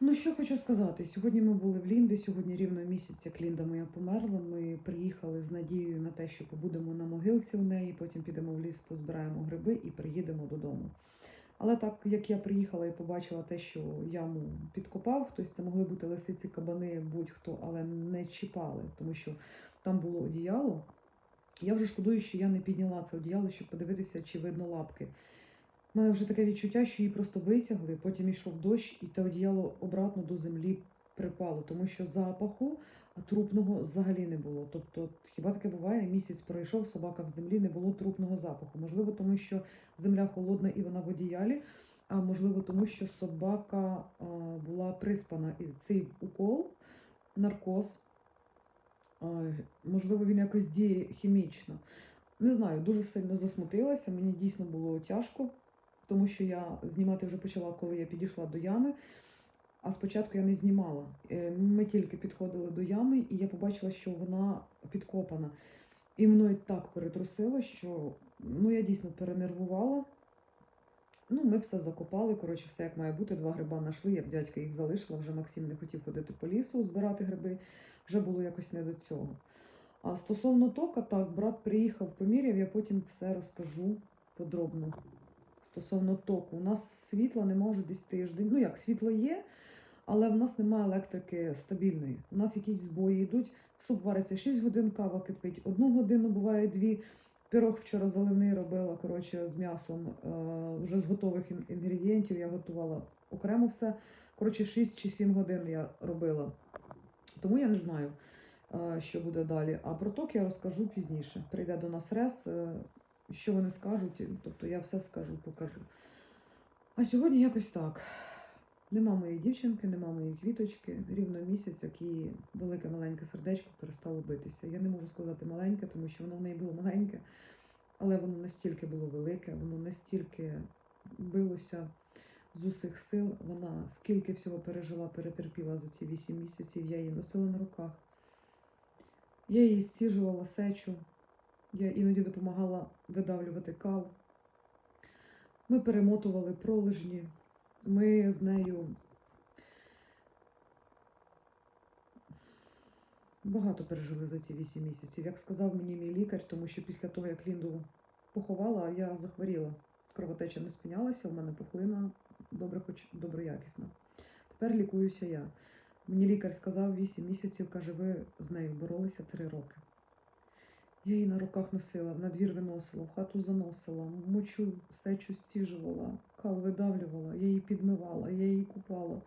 Ну, що хочу сказати. Сьогодні ми були в Лінди, сьогодні рівно місяць, як Лінда моя померла. Ми приїхали з надією на те, що побудемо на могилці у неї, потім підемо в ліс, позбираємо гриби і приїдемо додому. Але так як я приїхала і побачила те, що яму підкопав, тобто це могли бути лисиці, кабани, будь-хто, але не чіпали, тому що там було одіяло. Я вже шкодую, що я не підняла це одіяло, щоб подивитися, чи видно лапки. У мене вже таке відчуття, що її просто витягли, потім йшов дощ, і те одіяло обратно до землі припало, тому що запаху трупного взагалі не було. Тобто, хіба таке буває? Місяць пройшов, собака в землі, не було трупного запаху. Можливо, тому що земля холодна і вона в одіялі, а можливо, тому що собака а, була приспана. І цей укол, наркоз, а, можливо, він якось діє хімічно. Не знаю, дуже сильно засмутилася, мені дійсно було тяжко тому що я знімати вже почала, коли я підійшла до ями. А спочатку я не знімала. Е, Ми тільки підходили до ями, і я побачила, що вона підкопана. І мною так перетрусило, що ну, я дійсно перенервувала. Ну, ми все закопали, коротше, все як має бути. Два гриба знайшли, я в дядька їх залишила, вже Максим не хотів ходити по лісу, збирати гриби, вже було якось не до цього. А стосовно тока, так, брат приїхав, поміряв, я потім все розкажу подробно стосовно току. У нас світла немає вже десь тиждень. Ну як, світло є, але в нас немає електрики стабільної. У нас якісь збої йдуть, суп вариться 6 годин, кава кипить. Одну годину буває дві. Пірог вчора заливний робила коротше, з м'ясом е, вже з готових інгредієнтів. Я готувала окремо все. Коротше, 6 чи 7 годин я робила. Тому я не знаю, е, що буде далі. А про ток я розкажу пізніше. Прийде до нас рес, е, що вони скажуть, тобто я все скажу, покажу. А сьогодні якось так. Нема моєї дівчинки, нема моєї квіточки. Рівно місяць, як її велике маленьке сердечко перестало битися. Я не можу сказати маленьке, тому що воно в неї було маленьке, але воно настільки було велике, воно настільки билося з усіх сил. Вона скільки всього пережила, перетерпіла за ці вісім місяців. Я її носила на руках. Я її стіжувала сечу. Я іноді допомагала видавлювати кал. Ми перемотували пролежні. Ми з нею багато пережили за ці 8 місяців. Як сказав мені мій лікар, тому що після того, як Лінду поховала, я захворіла. Кровотеча не спинялася, у мене пухлина добре, хоч доброякісна. Тепер лікуюся я. Мені лікар сказав 8 місяців, каже, ви з нею боролися 3 роки. Я її на руках носила, на двір виносила, в хату заносила, мочу, сечу стіжувала, кал видавлювала, я її підмивала, я її купала.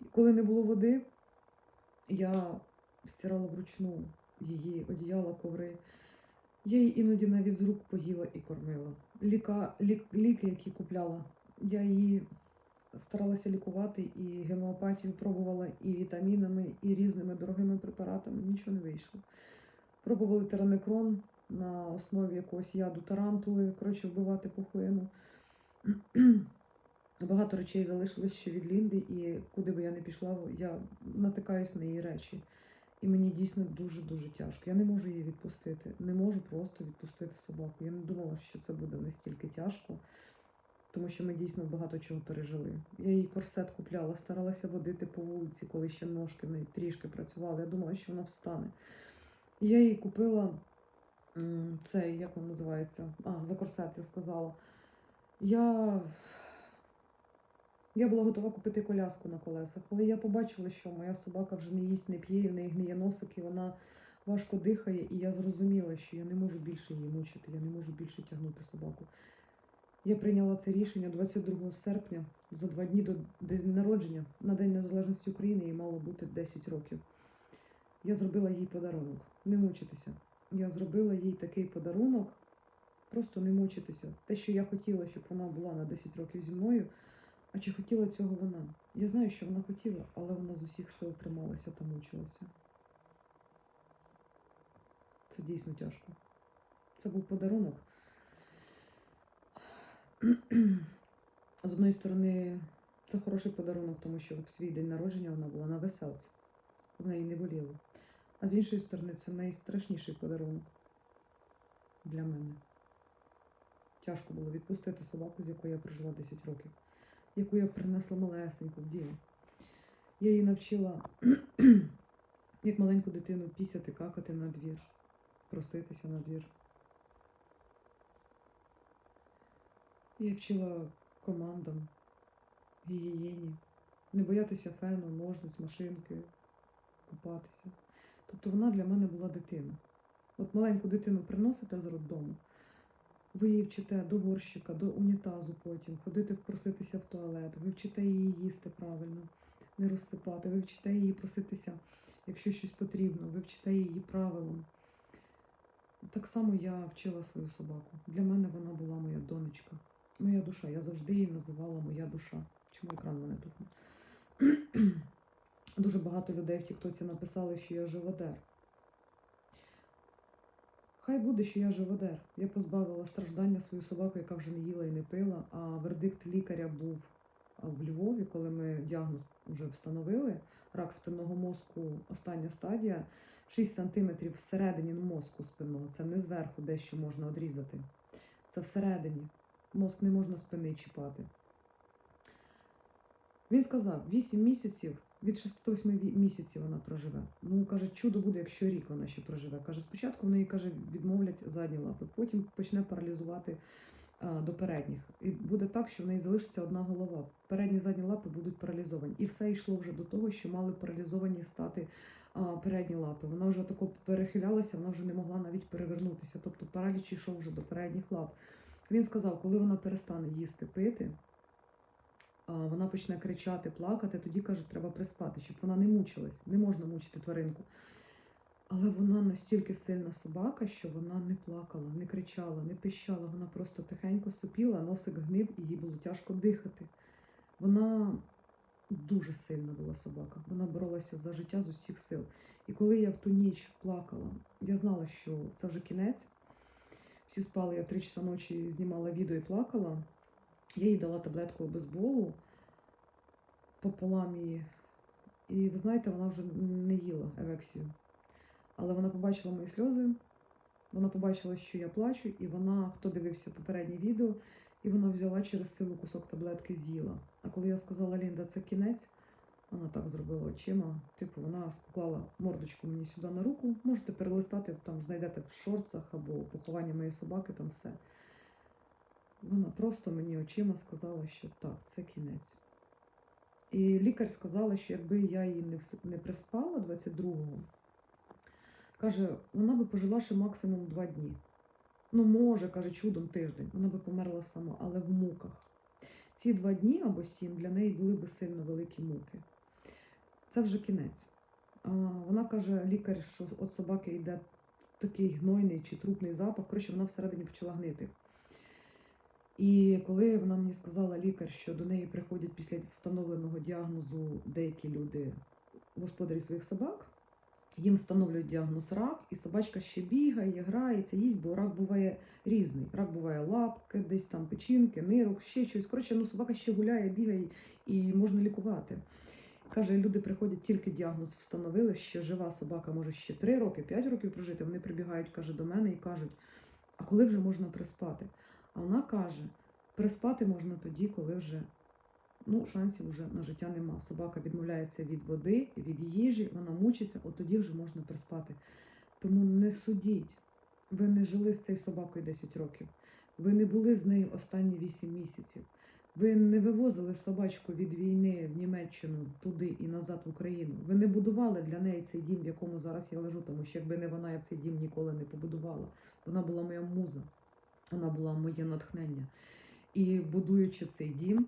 І коли не було води, я стирала вручну її одіяла, коври. Я її іноді навіть з рук поїла і кормила. Ліка, лік, ліки, які купляла, я її старалася лікувати і гемеопатію пробувала і вітамінами, і різними дорогими препаратами. Нічого не вийшло. Пробували теранекрон на основі якогось яду тарантули, коротше, вбивати пухлину. Багато речей залишилось ще від Лінди, і куди би я не пішла, я натикаюсь на її речі. І мені дійсно дуже-дуже тяжко. Я не можу її відпустити. Не можу просто відпустити собаку. Я не думала, що це буде настільки тяжко, тому що ми дійсно багато чого пережили. Я їй корсет купляла, старалася водити по вулиці, коли ще ножки в трішки працювали. Я думала, що вона встане. Я їй купила цей, як він називається? А, за корсет я сказала. Я, я була готова купити коляску на колесах, але я побачила, що моя собака вже не їсть, не п'є, в неї гниє носик, і вона важко дихає, і я зрозуміла, що я не можу більше її мучити, я не можу більше тягнути собаку. Я прийняла це рішення 22 серпня, за два дні до день народження, на День Незалежності України, їй мало бути 10 років. Я зробила їй подарунок. Не мучитися. Я зробила їй такий подарунок, просто не мучитися. Те, що я хотіла, щоб вона була на 10 років зі мною. А чи хотіла цього вона? Я знаю, що вона хотіла, але вона з усіх сил трималася та мучилася. Це дійсно тяжко. Це був подарунок. З одної сторони, це хороший подарунок, тому що в свій день народження вона була на веселці. В неї не боліло. А з іншої сторони, це найстрашніший подарунок для мене. Тяжко було відпустити собаку, з якою я прожила 10 років, яку я принесла малесеньку в дім. Я її навчила, як маленьку дитину, пісяти, какати на двір, проситися на двір. Я вчила командам, гігієні, не боятися фену, ножниць, машинки, купатися. Тобто вона для мене була дитина. От маленьку дитину приносите з роддому, ви її вчите до горщика, до унітазу потім, ходити проситися в туалет, ви вчите її їсти правильно, не розсипати, ви вчите її проситися, якщо щось потрібно, ви вчите її правилам. Так само я вчила свою собаку. Для мене вона була моя донечка, моя душа. Я завжди її називала моя душа. Чому екран мене тухне? Дуже багато людей в Тіктоці написали, що я живодер. Хай буде, що я живодер. Я позбавила страждання свою собаку, яка вже не їла і не пила. А вердикт лікаря був в Львові, коли ми діагноз вже встановили. Рак спинного мозку, остання стадія. 6 сантиметрів всередині мозку спинного. Це не зверху дещо можна одрізати. Це всередині. Мозк не можна спини чіпати. Він сказав, 8 місяців, від 6 до 8 ві- місяців вона проживе. Ну, каже, чудо буде, якщо рік вона ще проживе. Каже, спочатку в неї каже, відмовлять задні лапи, потім почне паралізувати а, до передніх. І буде так, що в неї залишиться одна голова. Передні задні лапи будуть паралізовані. І все йшло вже до того, що мали паралізовані стати а, передні лапи. Вона вже тако перехилялася, вона вже не могла навіть перевернутися. Тобто параліч йшов вже до передніх лап. Він сказав, коли вона перестане їсти пити, вона почне кричати, плакати, тоді каже, треба приспати, щоб вона не мучилась. Не можна мучити тваринку. Але вона настільки сильна собака, що вона не плакала, не кричала, не пищала. Вона просто тихенько сопіла, носик гнив, і їй було тяжко дихати. Вона дуже сильна була собака. Вона боролася за життя з усіх сил. І коли я в ту ніч плакала, я знала, що це вже кінець. Всі спали, я в 3 часа ночі знімала відео і плакала. Я їй дала таблетку обезболу пополам її. І ви знаєте, вона вже не їла евексію. Але вона побачила мої сльози, вона побачила, що я плачу, і вона, хто дивився попереднє відео, і вона взяла через силу кусок таблетки, з'їла. А коли я сказала Лінда, це кінець, вона так зробила очима. Типу, вона поклала мордочку мені сюди на руку. Можете перелистати, там знайдете в шорцах або поховання моєї собаки, там все. Вона просто мені очима сказала, що так, це кінець. І лікар сказала, що якби я її не, приспала 22-го, каже, вона би пожила ще максимум два дні. Ну, може, каже, чудом тиждень. Вона би померла сама, але в муках. Ці два дні або сім для неї були би сильно великі муки. Це вже кінець. А, вона каже, лікар, що от собаки йде такий гнойний чи трупний запах. Коротше, вона всередині почала гнити. І коли вона мені сказала лікар, що до неї приходять після встановленого діагнозу деякі люди, господарі своїх собак, їм встановлюють діагноз рак, і собачка ще бігає, грається, їсть, бо рак буває різний. Рак буває лапки, десь там печінки, нирок, ще щось. Коротше, ну собака ще гуляє, бігає і можна лікувати. Каже, люди приходять, тільки діагноз встановили, що жива собака може ще 3 роки, 5 років прожити. Вони прибігають, каже, до мене і кажуть, а коли вже можна приспати? А вона каже, приспати можна тоді, коли вже ну, шансів вже на життя нема. Собака відмовляється від води, від їжі, вона мучиться, от тоді вже можна приспати. Тому не судіть. Ви не жили з цією собакою 10 років. Ви не були з нею останні 8 місяців. Ви не вивозили собачку від війни в Німеччину туди і назад в Україну. Ви не будували для неї цей дім, в якому зараз я лежу, тому що якби не вона, я б цей дім ніколи не побудувала. Вона була моя муза, вона була моє натхнення. І будуючи цей дім,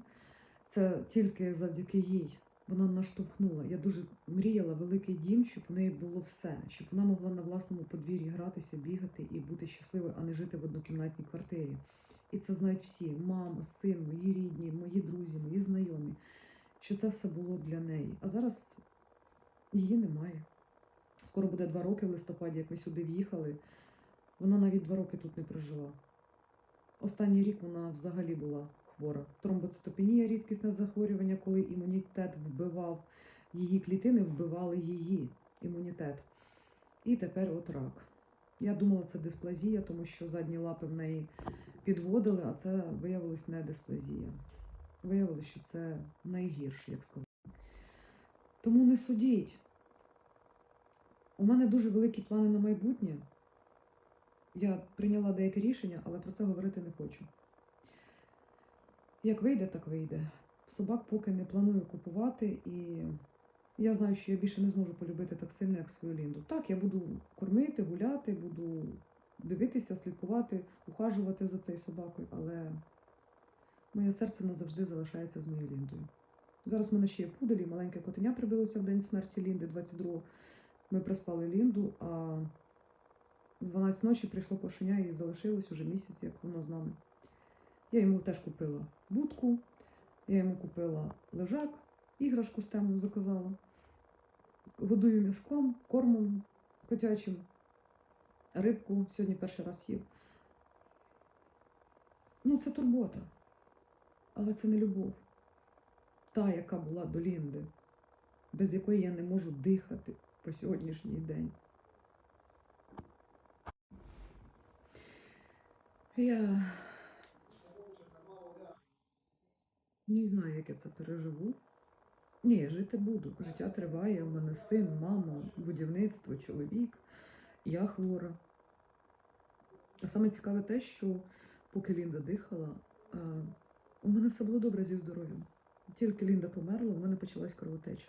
це тільки завдяки їй. Вона наштовхнула. Я дуже мріяла великий дім, щоб у неї було все, щоб вона могла на власному подвір'ї гратися, бігати і бути щасливою, а не жити в однокімнатній квартирі. І це знають всі: мама, син, мої рідні, мої друзі, мої знайомі, що це все було для неї. А зараз її немає. Скоро буде два роки в листопаді, як ми сюди в'їхали. Вона навіть два роки тут не прожила. Останній рік вона взагалі була хвора. Тромбоцитопенія рідкісне захворювання, коли імунітет вбивав її клітини, вбивали її імунітет. І тепер от рак. Я думала, це дисплазія, тому що задні лапи в неї підводили, а це виявилось не дисплазія. Виявилось, що це найгірше, як сказати. Тому не судіть. У мене дуже великі плани на майбутнє. Я прийняла деяке рішення, але про це говорити не хочу. Як вийде, так вийде. Собак поки не планую купувати, і я знаю, що я більше не зможу полюбити так сильно, як свою Лінду. Так, я буду кормити, гуляти, буду дивитися, слідкувати, ухажувати за цією собакою, але моє серце назавжди залишається з моєю Ліндою. Зараз в мене ще є пуделі, маленьке котеня прибилося в день смерті Лінди, 22-го. Ми приспали Лінду, а в 12 ночі прийшло кошеня і залишилось уже місяць, як воно з нами. Я йому теж купила будку, я йому купила лежак, іграшку з тему заказала. Годую м'язком, кормом котячим, рибку сьогодні перший раз їв. Ну, це турбота. Але це не любов. Та, яка була до Лінди, без якої я не можу дихати по сьогоднішній день. Я не знаю, як я це переживу. Ні, жити буду. Життя триває. У мене син, мама, будівництво, чоловік, я хвора. А саме цікаве те, що поки Лінда дихала, у мене все було добре зі здоров'ям. Тільки Лінда померла, у мене почалась кровотеча.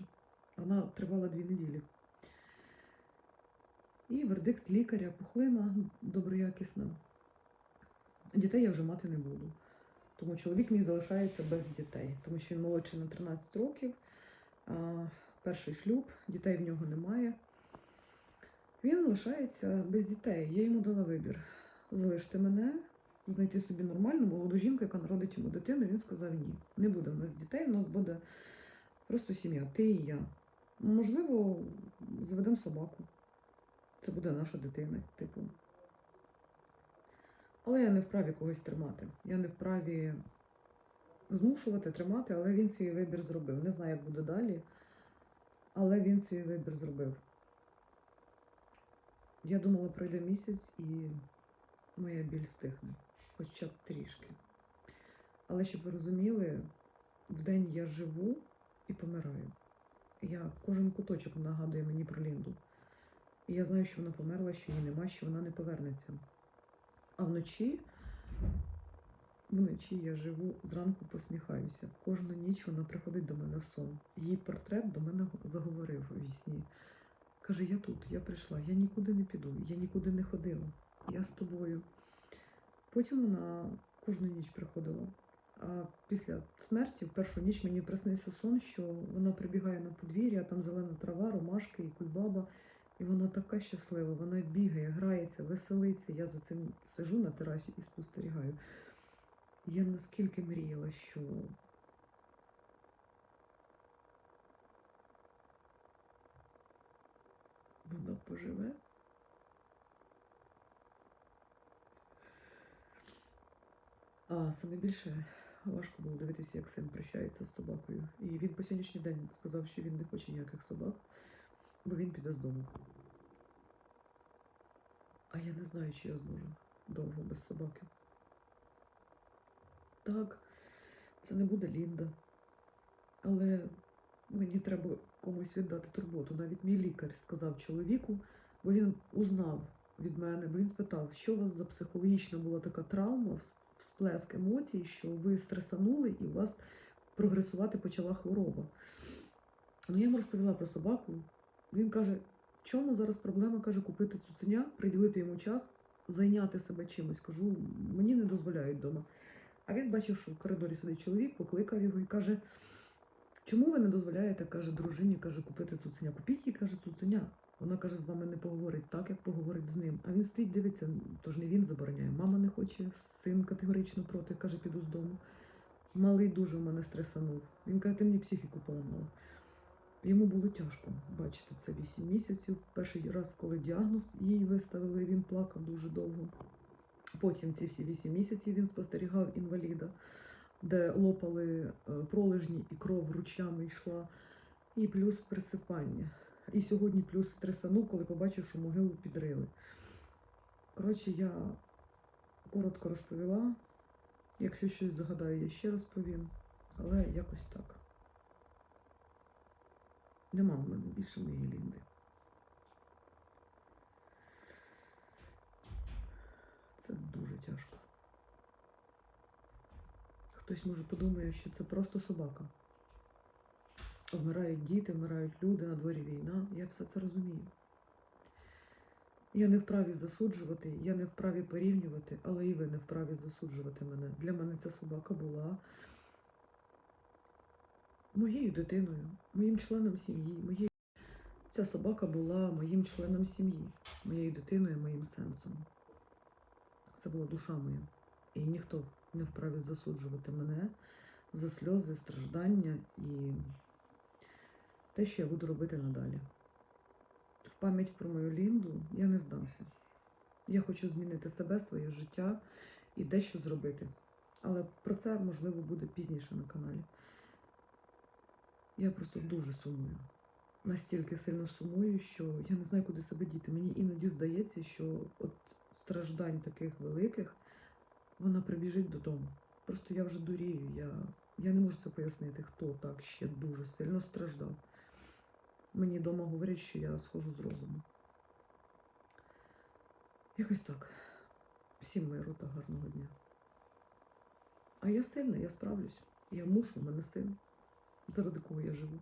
Вона тривала дві неділі. І вердикт лікаря, пухлина доброякісна. Дітей я вже мати не буду. Тому чоловік мій залишається без дітей, тому що він молодший на 13 років, перший шлюб, дітей в нього немає. Він лишається без дітей. Я йому дала вибір: залиште мене, знайти собі нормальну молоду жінку, яка народить йому дитину. Він сказав: ні, не буде в нас дітей, у нас буде просто сім'я, ти і я. Можливо, заведемо собаку. Це буде наша дитина, типу. Але я не вправі когось тримати. Я не вправі змушувати, тримати, але він свій вибір зробив. Не знаю, як буде далі, але він свій вибір зробив. Я думала, пройде місяць і моя біль стихне, хоча б трішки. Але щоб ви розуміли, вдень я живу і помираю. Я кожен куточок нагадує мені про Лінду. І я знаю, що вона померла, що її нема, що вона не повернеться. А вночі, вночі я живу, зранку посміхаюся. Кожну ніч вона приходить до мене в сон. Її портрет до мене заговорив у вісні. Каже, я тут, я прийшла, я нікуди не піду, я нікуди не ходила. Я з тобою. Потім вона кожну ніч приходила. А після смерті, в першу ніч, мені приснився сон, що вона прибігає на подвір'я, там зелена трава, ромашки і кульбаба. І вона така щаслива, вона бігає, грається, веселиться. Я за цим сижу на терасі і спостерігаю. Я наскільки мріяла, що вона поживе. А саме більше важко було дивитися, як син прощається з собакою. І він по сьогоднішній день сказав, що він не хоче ніяких собак, бо він піде з дому. А я не знаю, чи я зможу довго без собаки. Так, це не буде Лінда. Але мені треба комусь віддати турботу. Навіть мій лікар сказав чоловіку, бо він узнав від мене, бо він спитав, що у вас за психологічна була така травма, всплеск емоцій, що ви стресанули і у вас прогресувати почала хвороба. Ну, я йому розповіла про собаку. Він каже, в чому зараз проблема? каже, купити цуценя, приділити йому час, зайняти себе чимось. Кажу, мені не дозволяють вдома. А він бачив, що в коридорі сидить чоловік, покликав його і каже: Чому ви не дозволяєте, каже, дружині, каже, купити цуценя? Купіть їй, каже, цуценя. Вона каже, з вами не поговорить так, як поговорить з ним. А він стоїть, дивиться, тож не він забороняє. Мама не хоче, син категорично проти, каже, піду з дому. Малий дуже в мене стресанув. Він каже, ти мені психіку поламала. Йому було тяжко бачити це 8 місяців. Перший раз, коли діагноз їй виставили, він плакав дуже довго. Потім ці всі 8 місяців він спостерігав інваліда, де лопали е, пролежні і кров ручями йшла, і плюс присипання. І сьогодні плюс стресанув, коли побачив, що могилу підрили. Коротше, я коротко розповіла. Якщо щось загадаю, я ще розповім. Але якось так. Нема в мене більше моєї лінди. Це дуже тяжко. Хтось може подумає, що це просто собака. Вмирають діти, вмирають люди, на дворі війна. Я все це розумію. Я не вправі засуджувати, я не вправі порівнювати, але і ви не вправі засуджувати мене. Для мене ця собака була моєю дитиною, моїм членом сім'ї. Моєю... Ця собака була моїм членом сім'ї, моєю дитиною, моїм сенсом. Це була душа моя. І ніхто не вправі засуджувати мене за сльози, страждання і те, що я буду робити надалі. В пам'ять про мою Лінду я не здамся. Я хочу змінити себе, своє життя і дещо зробити. Але про це, можливо, буде пізніше на каналі. Я просто дуже сумую. Настільки сильно сумую, що я не знаю, куди себе діти. Мені іноді здається, що от страждань таких великих вона прибіжить додому. Просто я вже дурію. Я, я не можу це пояснити, хто так ще дуже сильно страждав. Мені вдома говорять, що я схожу з розуму. Якось так. Всім миру та гарного дня. А я сильна, я справлюсь. Я мушу, в мене син. Заради кого я живу.